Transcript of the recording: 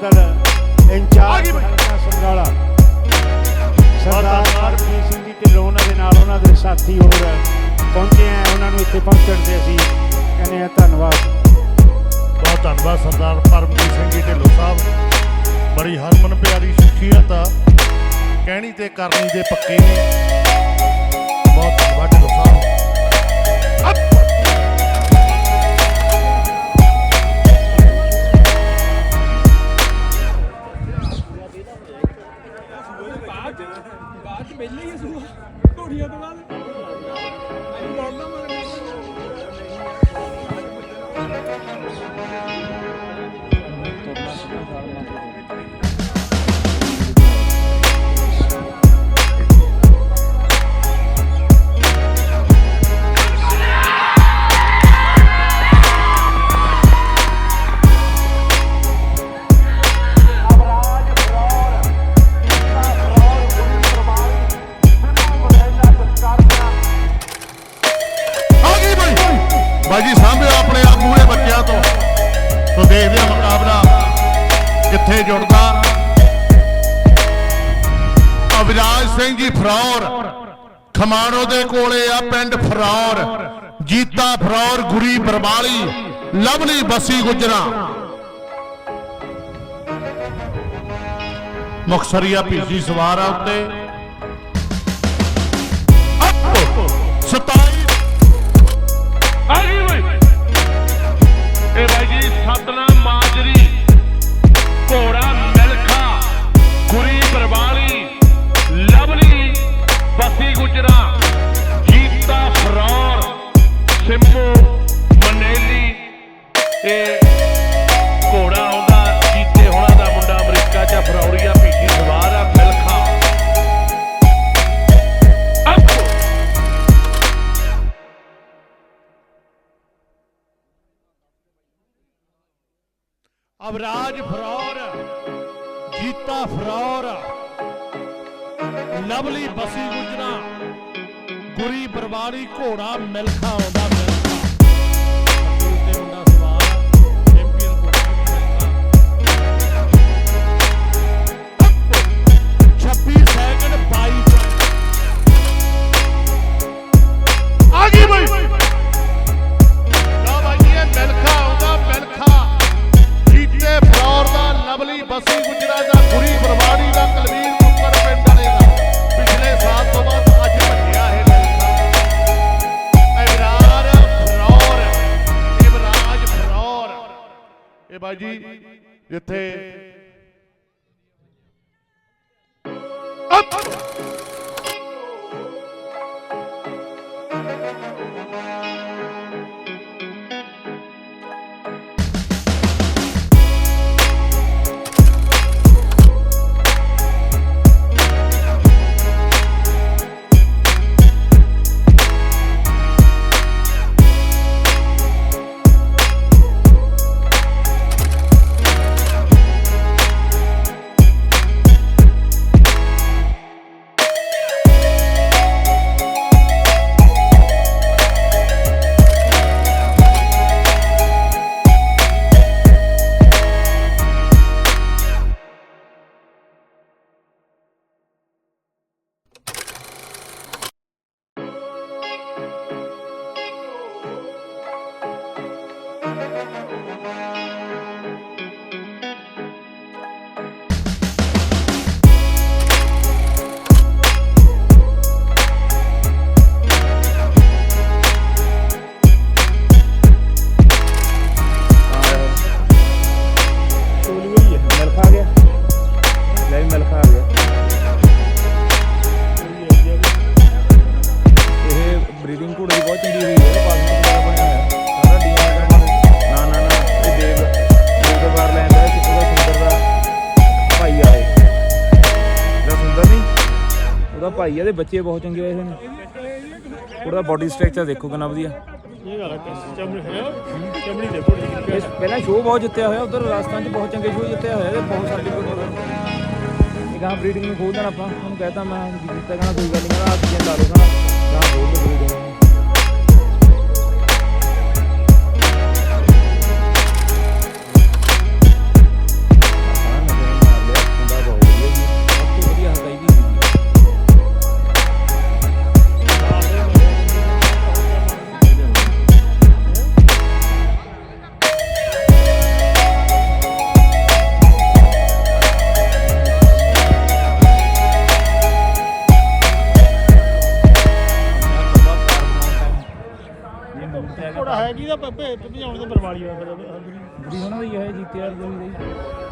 ਸਦਰ ਇੰਚਾਰਜ ਸੰਗਾਲਾ ਸਰਦਾਰ ਪ੍ਰੀਤ ਸਿੰਘ ਜੀ ਢਿੱਲੋਂ ਉਹਨਾਂ ਦੇ ਨਾਲ ਉਹਨਾਂ ਦੇ ਸਾਥੀ ਹੋਰ ਪਹੁੰਚੇ ਆ ਉਹਨਾਂ ਨੂੰ ਇੱਥੇ ਪਹੁੰਚਣ 'ਤੇ ਅਸੀਂ ਕਹਿੰਦੇ ਆ ਧੰਨਵਾਦ। ਬਹੁਤ ਧੰਨਵਾਦ ਸਰਦਾਰ ਪਰਮਜੀਤ ਸਿੰਘ ਜੀ ਢਿੱਲੋਂ ਸਾਹਿਬ। ਬੜੀ ਹਰਮਨ ਪਿਆਰੀ ਸ਼ਖਸੀਅਤ ਆ ਕਹਿਣੀ ਤੇ ਕਰਨੀ ਦੇ ਪੱਕੇ ਨੇ। ਬਹੁਤ ਧੰਨਵਾਦ ਢਿੱਲੋਂ ਬਾਅਦ ਚ ਬਾਅਦ ਚ ਪਹਿਲੇ ਹੀ ਸੂਆ ਘੋੜੀਆਂ ਤੋਂ ਬਾਅਦ ਲੜਨਾ ਆ ਬਾਈ ਜੀ ਆਪਣੇ ਆਪ ਮੂਹਰੇ ਬੱਚਿਆਂ ਤੋਂ। ਤੋ ਦੇਖਦੇ ਆ ਮੁਕਾਬਲਾ ਕਿੱਥੇ ਜੁੜਦਾ। ਅਵਿਨਾਸ਼ ਸਿੰਘ ਜੀ ਫਰੌਰ, ਖਮਾਣੋ ਦੇ ਕੋਲੇ ਆ ਪਿੰਡ ਫਰੌਰ। ਜੀਤਾ ਫਰੌਰ, ਗੁਰੀ ਬਰਮਾਲੀ ਲਵਲੀ ਬਸੀ ਗੁਜਰਾ। ਮੁਖਸਰੀਆ ਪੀਜੀ ਸਵਾਰ ਆ ਉੱਤੇ 27 ਇਹ ਘੋੜਾ ਆਉਂਦਾ, ਜੀਤੇ ਹੋਣਾ ਦਾ ਮੁੰਡਾ ਅਮਰੀਕਾ ਚ ਫਰੌਰੀਆ ਪੀਟੀ ਸਵਾਰ ਆ, ਮਿਲਖਾ। ਅੱਪ ਅਵਰਾਜ ਫਰੌਰ, ਜੀਤਾ ਫਰੌਰ, ਲਵਲੀ ਬਸੀ ਗੁਜਰਾ ਗੁਰੀ ਬਰਵਾੜੀ ਘੋੜਾ ਮਿਲਖਾ ਆਉਂਦਾ, ਮਿਲਖਾ। ਇਹ ਬਾਈ ਜੀ ਜਿੱਥੇ ਅੱਪ। ਮਿਲਖਾ ਆ ਗਿਆ। ਲੈ ਵੀ ਮਿਲਖਾ ਆ ਗਿਆ। ਇਹ ਬਰੀਡਿੰਗ ਘੋੜੇ ਦੀ ਬਹੁਤ ਚੰਗੀ ਹੋਈ ਹੈ ਪਾਸਪੋਰਟ ਦਾ ਬਣਿਆ ਹੋਇਆ। ਸਾਰਾ ਡੀਐਨਏ ਦਾ ਨਾ ਨਾ ਨਾ, ਇਹ ਦੇਵ ਦੇਵ ਦਾ ਬਾਰ ਲੈਂਦਾ ਹੈ ਕਿ ਉਹਦਾ ਸੁੰਦਰ ਦਾ ਭਾਈ ਆ ਇਹ ਜਿਹੜਾ ਸੁੰਦਰ ਨਹੀਂ, ਉਹਦਾ ਭਾਈ ਆ ਦੇ ਬੱਚੇ ਬਹੁਤ ਚੰਗੇ ਹੋਏ ਨੇ। ਉਹਦਾ ਬਾਡੀ ਸਟਰਕਚਰ ਦੇਖੋ ਕਿੰਨਾ ਵਧੀਆ। ਇਹ ਗੱਲ ਹੈ ਚਮੜੀ ਹੈ ਚਮੜੀ ਦੇ ਕੋਲ ਪਹਿਲਾਂ ਸ਼ੋਅ ਬਹੁਤ ਜਿੱਤਿਆ ਹੋਇਆ, ਉਧਰ ਰਾਜਸਥਾਨ 'ਚ ਬਹੁਤ ਚੰਗੇ ਸ਼ੋਅ ਜਿੱਤਿਆ ਹੋਇਆ ਤੇ ਬਹੁਤ ਸਰਟੀਫਿਕੇਟ ਹੋਏ ਇਹ ਗਾਂ ਬਰੀਡਿੰਗ ਨੂੰ ਖੋਲ ਦੇਣਾ ਆਪਾਂ, ਉਹਨੂੰ ਕਹਿਤਾ ਮੈਂ ਜਿੱਤਿਆ ਕਹਿੰਦਾ ਕੋਈ ਗੱਲ ਨਹੀਂ ਕਹਿੰਦਾ ਆਪ ਜੀ ਲਾ ਲਓ ਕਹਿੰਦਾ ਗਾਂ ਖੋਲ ਦੋ ਥੋੜਾ ਹੈਗੀ ਦਾ ਭੇਜ ਭਜਾਉਣ ਤੇ ਬਰਵਾਲੀ ਹੋਇਆ ਫਿਰ ਬੁੜੀ ਉਹਨਾਂ ਦੀ ਇਹ ਜਿੱਤਿਆ ਗੋਲੀ ਦੀ